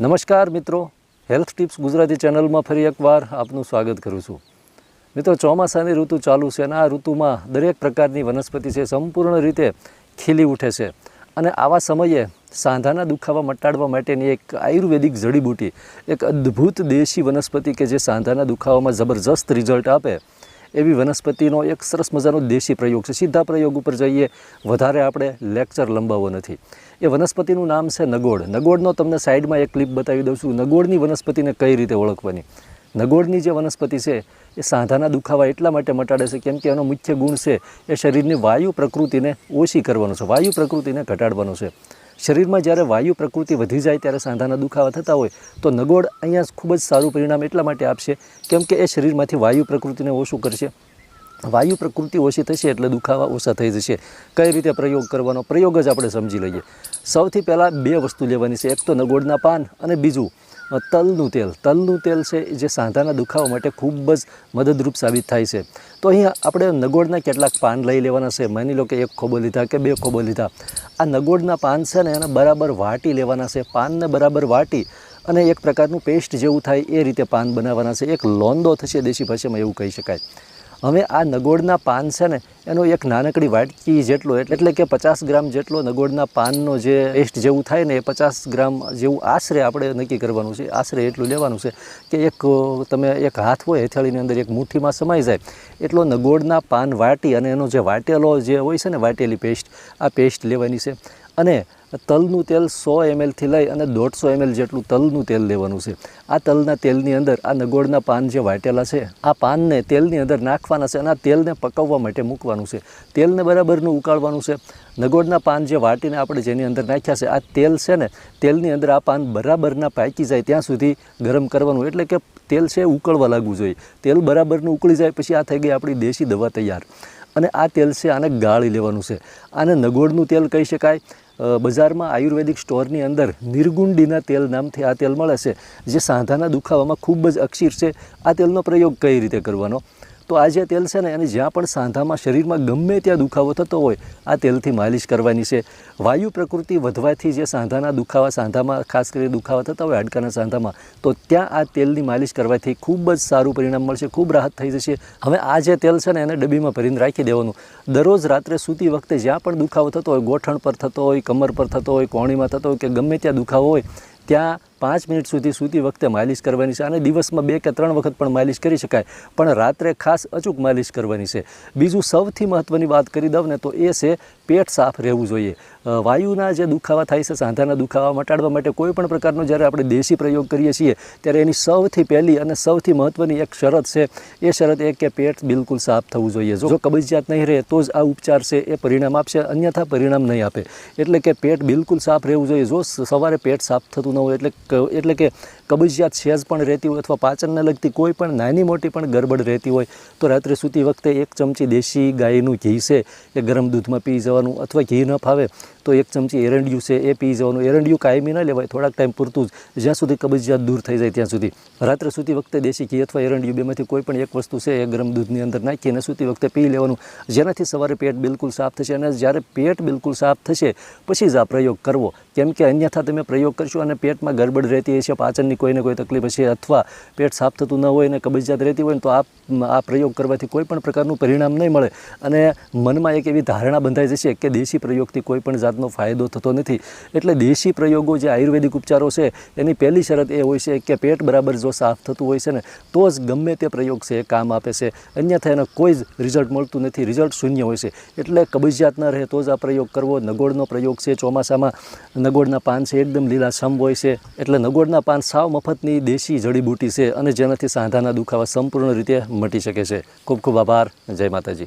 નમસ્કાર મિત્રો. Health tips Gujarati ચેનલમાં ફરી એકવાર આપનું સ્વાગત કરું છું. મિત્રો, ચોમાસાની ઋતુ ચાલુ છે અને આ ઋતુમાં દરેક પ્રકારની વનસ્પતિ છે સંપૂર્ણ રીતે ખીલી ઉઠે છે. અને આવા સમયે સાંધાના દુખાવા મટાડવા માટેની એક આયુર્વેદિક જડીબૂટી, એક અદ્ભુત દેશી વનસ્પતિ કે જે સાંધાના દુખાવામાં જબરજસ્ત રિઝલ્ટ આપે એવી વનસ્પતિનો એક સરસ મજાનો દેશી પ્રયોગ છે. સીધા પ્રયોગ ઉપર જઈએ, વધારે આપણે લેક્ચર લંબાવવો નથી. એ વનસ્પતિનું નામ છે નગોડ નગોડનો તમને સાઈડમાં એક ક્લિપ બતાવી દઉં છું. નગોડની વનસ્પતિને કઈ રીતે ઓળખવાની? નગોળની જે વનસ્પતિ છે, એ સાંધાના દુખાવા એટલા માટે મટાડે છે કેમ કે એનો મુખ્ય ગુણ છે, એ શરીરની વાયુ પ્રકૃતિને ઓછી કરવાનો છે, વાયુ પ્રકૃતિને ઘટાડવાનો છે. શરીરમાં જ્યારે વાયુ પ્રકૃતિ વધી જાય ત્યારે સાંધાના દુખાવા થતા હોય, તો નગોડ અહીંયા ખૂબ જ સારું પરિણામ એટલા માટે આપશે, કેમ કે એ શરીરમાંથી વાયુ પ્રકૃતિને ઓછું કરશે. વાયુ પ્રકૃતિ ઓછી થશે એટલે દુખાવા ઓછા થઈ જશે. કઈ રીતે પ્રયોગ કરવાનો? પ્રયોગ જ આપણે સમજી લઈએ. સૌથી પહેલાં બે વસ્તુ લેવાની છે. એક તો નગોડના પાન અને બીજું તલનું તેલ. તલનું તેલ છે જે સાંધાના દુખાવા માટે ખૂબ જ મદદરૂપ સાબિત થાય છે. તો અહીંયા આપણે નગોડના કેટલાક પાન લઈ લેવાના છે. માની લો કે એક ખોબો લીધા કે બે ખોબો લીધા. આ નગોડના પાન છે ને એને બરાબર વાટી લેવાના છે. પાનને બરાબર વાટી અને એક પ્રકારનું પેસ્ટ જેવું થાય એ રીતે પાન બનાવવાના છે. એક લોંદો થશે, દેશી ભાષામાં એવું કહી શકાય. હવે આ નગોડના પાન છે ને, એનો એક નાનકડી વાટકી જેટલો, એટલે કે પચાસ ગ્રામ જેટલો નગોડના પાનનો જે પેસ્ટ જેવું થાય ને, એ પચાસ ગ્રામ જેવું આશરે આપણે નક્કી કરવાનું છે, આશરે એટલું લેવાનું છે કે એક, તમે એક હાથ હોય હથેળીની અંદર એક મુઠ્ઠીમાં સમાઈ જાય. એટલો નગોડના પાન વાટી અને એનો જે વાટેલો જે હોય છે ને, વાટેલી પેસ્ટ, આ પેસ્ટ લેવાની છે. અને તલનું તેલ સો એમએલથી લઈ અને દોઢસો એમએલ જેટલું તલનું તેલ લેવાનું છે. આ તલના તેલની અંદર આ નગોળના પાન જે વાટેલા છે, આ પાનને તેલની અંદર નાખવાના છે અને આ તેલને પકવવા માટે મૂકવાનું છે. તેલને બરાબરનું ઉકાળવાનું છે. નગોળના પાન જે વાટીને આપણે જેની અંદર નાખ્યા છે, આ તેલ છે ને, તેલની અંદર આ પાન બરાબરના પાકી જાય ત્યાં સુધી ગરમ કરવાનું. એટલે કે તેલ છે ઉકળવા લાગવું જોઈએ. તેલ બરાબરનું ઉકળી જાય, પછી આ થઈ ગઈ આપણી દેશી દવા તૈયાર. અને આ તેલ છે આને ગાળી લેવાનું છે. આને નગોળનું તેલ કહી શકાય. બજારમાં આયુર્વેદિક સ્ટોરની અંદર નિર્ગુંડીના તેલ નામથી આ તેલ મળે છે, જે સાંધાના દુખાવામાં ખૂબ જ અક્ષીર છે. આ તેલનો પ્રયોગ કઈ રીતે કરવાનો? તો આ જે તેલ છે ને, એને જ્યાં પણ સાંધામાં શરીરમાં ગમે ત્યાં દુખાવો થતો હોય, આ તેલથી માલિશ કરવાની છે. વાયુ પ્રકૃતિ વધવાથી જે સાંધાના દુખાવા, સાંધામાં ખાસ કરીને દુખાવા થતા હોય, હાડકાના સાંધામાં, તો ત્યાં આ તેલની માલિશ કરવાથી ખૂબ જ સારું પરિણામ મળશે, ખૂબ રાહત થઈ જશે. હવે આ જે તેલ છે ને, એને ડબ્બીમાં ભરીને રાખી દેવાનું. દરરોજ રાત્રે સૂતી વખતે જ્યાં પણ દુખાવો થતો હોય, ગોઠણ પર થતો હોય, કમર પર થતો હોય, કોણીમાં થતો હોય કે ગમે ત્યાં દુખાવો હોય, ત્યાં પાંચ મિનિટ સુધી સૂતી વખતે માલિશ કરવાની છે અને દિવસમાં બે કે ત્રણ વખત પણ માલિશ કરી શકાય. પણ રાત્રે ખાસ અચૂક માલિશ કરવાની છે. બીજું સૌથી મહત્ત્વની વાત કરી દઉં ને તો એ છે પેટ સાફ રહેવું જોઈએ. વાયુના જે દુખાવા થાય છે, સાંધાના દુખાવા મટાડવા માટે કોઈ પણ પ્રકારનો જ્યારે આપણે દેશી પ્રયોગ કરીએ છીએ, ત્યારે એની સૌથી પહેલી અને સૌથી મહત્ત્વની એક શરત છે, એ શરત એ કે પેટ બિલકુલ સાફ થવું જોઈએ. જો કબજિયાત નહીં રહે, તો જ આ ઉપચાર છે, એ પરિણામ આપશે, અન્યથા પરિણામ નહીં આપે. એટલે કે પેટ બિલકુલ સાફ રહેવું જોઈએ. જો સવારે પેટ સાફ થતું ન હોય, એટલે એટલે કે કબજિયાત સેજ પણ રહેતી હોય અથવા પાચનને લગતી કોઈ પણ નાની મોટી પણ ગરબડ રહેતી હોય, તો રાત્રે સૂતી વખતે એક ચમચી દેશી ગાયનું ઘી છે, એ ગરમ દૂધમાં પી જવાનું અથવા ઘી ન ફાવે, તો એક ચમચી એરંડિયું છે, એ પી જવાનું. એરંડિયું કાયમી ન લેવાય, થોડાક ટાઈમ પૂરતું જ. જ્યાં સુધી કબજિયાત દૂર થઈ જાય ત્યાં સુધી. રાત્રે સૂતી વખતે દેશી ઘી અથવા એરંડિયું બેમાંથી કોઈ પણ એક વસ્તુ છે, એ ગરમ દૂધની અંદર નાખીને સૂતી વખતે પી લેવાનું. જેનાથી સવારે પેટ બિલકુલ સાફ થશે અને જ્યારે પેટ બિલકુલ સાફ થશે, પછી જ આ પ્રયોગ કરવો. કેમ કે અન્યથા તમે પ્રયોગ કરશો અને પેટમાં ગડબડ રહેતી હશે પાચનની કોઈને કોઈ તકલીફ હશે અથવા પેટ સાફ થતું ન હોય અને કબજિયાત રહેતી હોય તો આ આ પ્રયોગ કરવાથી કોઈ પણ પ્રકારનું પરિણામ નહીં મળે. અને મનમાં એક એવી ધારણા બંધાઈ જશે કે દેશી પ્રયોગથી કોઈ પણ જાતનો ફાયદો થતો નથી. એટલે દેશી પ્રયોગો જે આયુર્વેદિક ઉપચારો છે, એની પહેલી શરત એ હોય છે કે પેટ બરાબર જો સાફ થતું હોય છે ને, તો જ ગમે તે પ્રયોગ છે એ કામ આપે છે. અન્યથા એનો કોઈ જ રિઝલ્ટ મળતું નથી, રિઝલ્ટ શૂન્ય હોય છે. એટલે કબજિયાત ન રહે તો જ આ પ્રયોગ કરવો. નગોળનો પ્રયોગ છે ચોમાસામાં. નગોળના પાન છે, એકદમ લીલા સમ હોય છે. એટલે નગોળના પાન સાવ મફતની દેશી જડીબૂટી છે અને જેનાથી સાંધાના દુખાવા સંપૂર્ણ રીતે મટી શકે છે. ખૂબ ખૂબ આભાર. જય માતાજી.